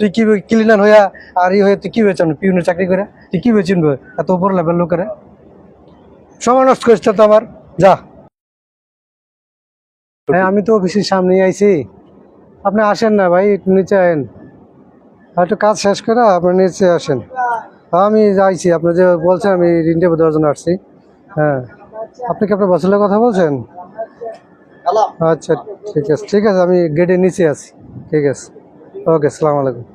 তুই কি ক্লিনার হইয়া আর ই হয়ে তুই কি হয়েছ পিউনের চাকরি করে তুই কি হয়ে চিনবো এত উপর লেভেল লোকেরা। সময় নষ্ট করিস তো আমার যা। হ্যাঁ আমি তো অফিসের সামনে আইছি। আপনি আসেন না ভাই একটু নিচে আয়েন। একটু কাজ শেষ করে আপনি নিচে আসেন। আমি যাইছি আপনি যে বলছেন আমি ইন্টারভিউ দেওয়ার জন্য আসছি। হ্যাঁ। আপনি কি আপনার বছরের কথা বলছেন? আচ্ছা ঠিক আছে ঠিক আছে আমি গেটের নিচে আছি। ঠিক আছে। ওকে সালাম আলাইকুম।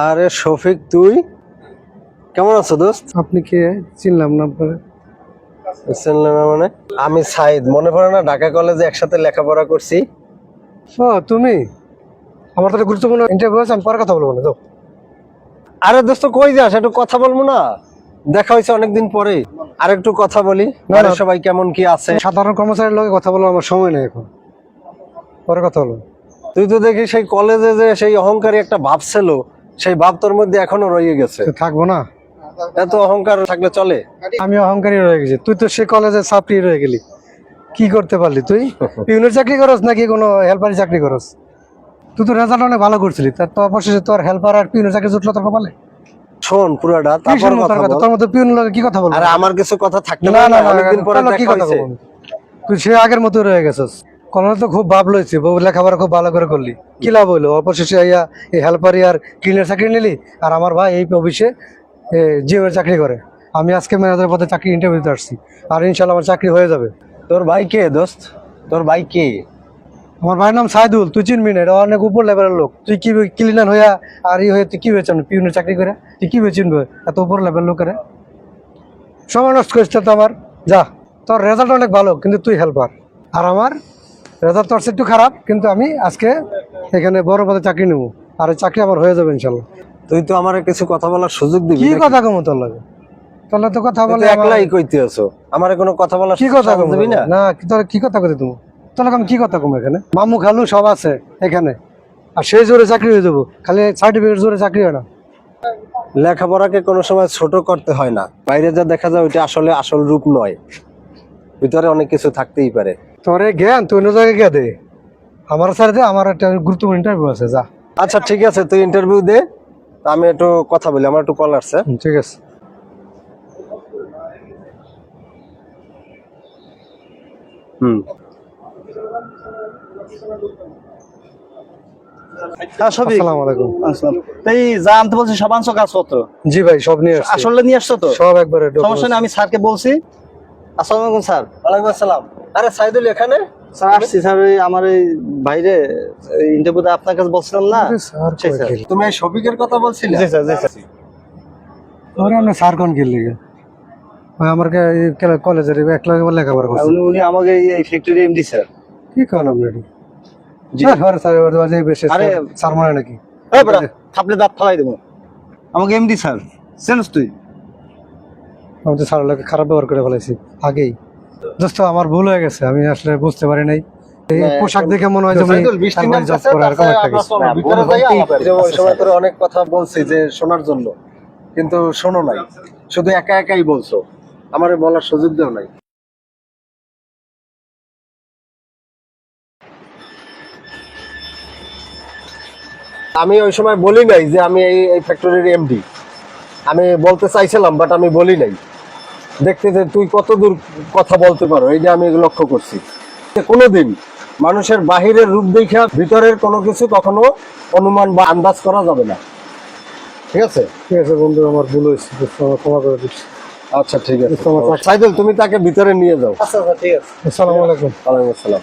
আরে শফিক তুই? কেমন আছো দোস্ত? আপনি কে? চিনলাম না আপনাকে চিনলে না মানে? আমি সাইদ। মনে পড়ে না ঢাকা কলেজে একসাথে লেখাপড়া করছি? ও তুমি? আমার তো গুরুত্বপূর্ণ ইন্টারভিউ আছে আমি পরে কথা বলব না তো আরে দোস্ত কই যাস? একটু কথা বলব না? দেখা হয়েছে অনেকদিন পরে। আর একটু কথা বলি। সবাই কেমন কি আছে? সাধারণ কর্মচারীর লোকে কথা বলব আমার সময় নেই এখন। পরে কথা বলব। তুই তো দেখি সেই কলেজে যে সেই অহংকারী একটা ভাব ছিল সেই ভাব তোর মধ্যে এখনও রয়ে গেছে। থাকব না। এত অহংকার থাকলে চলে? আমি অহংকারী রয়ে গেছি। তুই তো সে কলেজে চাকরি রয়ে গেলি। কি করতে পারলি তুই? পিউনের চাকরি করস নাকি কোনো হেল্পারি চাকরি করস? তুই তো রেজাল্ট অনেক ভালো করছিলি। তার তো অবশেষে তোর হেল্পার আর পিউনের চাকরি জুটলো তোর কপালে? শোন পুরাটা তারপর কথা বল। তোর মতো পিউন লোকে কি কথা বলব? আরে আমার কিছু কথা থাকতে না না অনেকদিন পরে দেখা তুই সে আগের মতো রয়ে গেছিস। তো খুব ভাব লইছি বউ লেখাপড়া খুব ভালো করে করলি। কি লাভ হইল? অবশেষে আইয়া এই হেল্পারি আর ক্লিনার চাকরি নিলি আর আমার ভাই এই অফিসে জিওর চাকরি করে। আমি আজকে ম্যানেজারের পদে চাকরি ইন্টারভিউ দিতে আসছি আর ইনশাল্লাহ আমার চাকরি হয়ে যাবে। তোর ভাই কে দোস্ত? তোর ভাই কে? আমার ভাইয়ের নাম সাইদুল তুই চিনবি না এটা অনেক উপর লেভেলের লোক। তুই কি ক্লিনার হইয়া আর ই হয়ে তুই কি হয়েছ পিউনের চাকরি করে? তুই কি চিনবো এত উপর লেভেল লোকেরা? সময় নষ্ট করিস তো আমার। যা তোর রেজাল্ট অনেক ভালো কিন্তু তুই হেল্পার আর আমার রেজাল্ট তোর একটু খারাপ কিন্তু আমি আজকে এখানে বড় পদে চাকরি নেব। আর চাকরি আমার হয়ে যাবে ইনশাল্লাহ। তুই তো আমার কিছু কথা বলার সুযোগ দিবি কি কথা কমো তোর লাগে? তোর তো কথা বলে একলাই কইতে আছো আমার কোনো কথা বলার কি কথা কমো না? তোর কি কথা কথা তুমি? লাগে আমি কি কথা কমো এখানে? মামু খালু সব আছে এখানে। আর সেই জোরে চাকরি হয়ে যাব। খালি সার্টিফিকেট জোরে চাকরি হয় না। লেখাপড়াকে কোনো সময় ছোট করতে হয় না। বাইরে যা দেখা যায় ওইটা আসলে আসল রূপ নয়। ভিতরে অনেক কিছু থাকতেই পারে। তোর জ্ঞান তুই অন্য জায়গায় গিয়ে দে। আমার স্যার দে আমার একটা গুরুত্বপূর্ণ ইন্টারভিউ আছে যা। আচ্ছা ঠিক আছে তুই ইন্টারভিউ দে। আমি একটু কথা বলি আমার একটু কল আসছে। ঠিক আছে। হুম। আসসালামু আলাইকুম। আসসালাম। তাই যা বলছি সব আনছো কাজপত্র জি ভাই সব নিয়ে আসছি। আসলে নিয়ে আসছো তো? সব একবারে সমস্যা নেই আমি স্যারকে বলছি। আসসালামু আলাইকুম স্যার। ওয়ালাইকুম আসসালাম। আরে সাইদুল এখানে? স্যার আসছি স্যার ওই আমার এই বাইরে ইন্টারভিউতে আপনার কাছে বলছিলাম না? স্যার জি, স্যার। তুমি এই শফিকের কথা বলছিলে? জি স্যার জি স্যার। ওরে আমরা স্যার কোন গেলি ভাই আমার কলেজের এক লাখ লেখাপড়া করছে। উনি উনি আমাকে এই- এই ফ্যাক্টরি এমডি স্যার। কি আমরা স্যার, আরে স্যার এবার বাজে বেশি আরে- স্যার- স্যার মানে নাকি? এই বেটা থাপলে দাঁত ফালাই দেবো। আমাকে এমডি স্যার চেনস তুই? আমি তো স্যার লোকে খারাপ ব্যবহার করে ফেলেছি আগেই। দোস্ত আমার ভুল হয়ে গেছে আমি আসলে বুঝতে পারি নাই। এই পোশাক দেখে মনে হয় যে আমি সাইদুল বৃষ্টি সরকারি নামতেছে, job করে এরকম তাছাড়া একটা কিছু। চলো, না, ভিতরে বন্ধু যাই বলতেই আলাপ করি। যে ওই সময় তোরে অনেক কথা বলছি যে শোনার জন্য কিন্তু শোনো নাই শুধু একা একাই বলছো আমার বলার সুযোগ দেও নাই। আমি ওই সময় বলি নাই যে আমি এই এই ফ্যাক্টরির এমডি আমি বলতে চাইছিলাম বাট আমি বলি নাই। দেখতে যে তুই কত দূর কথা বলতে পারো এই যে আমি লক্ষ্য করছি। যে কোনোদিন মানুষের বাহিরের রূপ দেখা ভিতরের কোনো কিছু কখনো অনুমান বা আন্দাজ করা যাবে না। ঠিক আছে? ঠিক আছে বন্ধু আমার ভুল হয়েছে ক্ষমা করে দিচ্ছি। আচ্ছা ঠিক আছে। সাইদুল তুমি তাকে ভিতরে নিয়ে যাও। আচ্ছা আচ্ছা ঠিক আছে। আসসালামু আলাইকুম। ওয়ালাইকুম আসসালাম।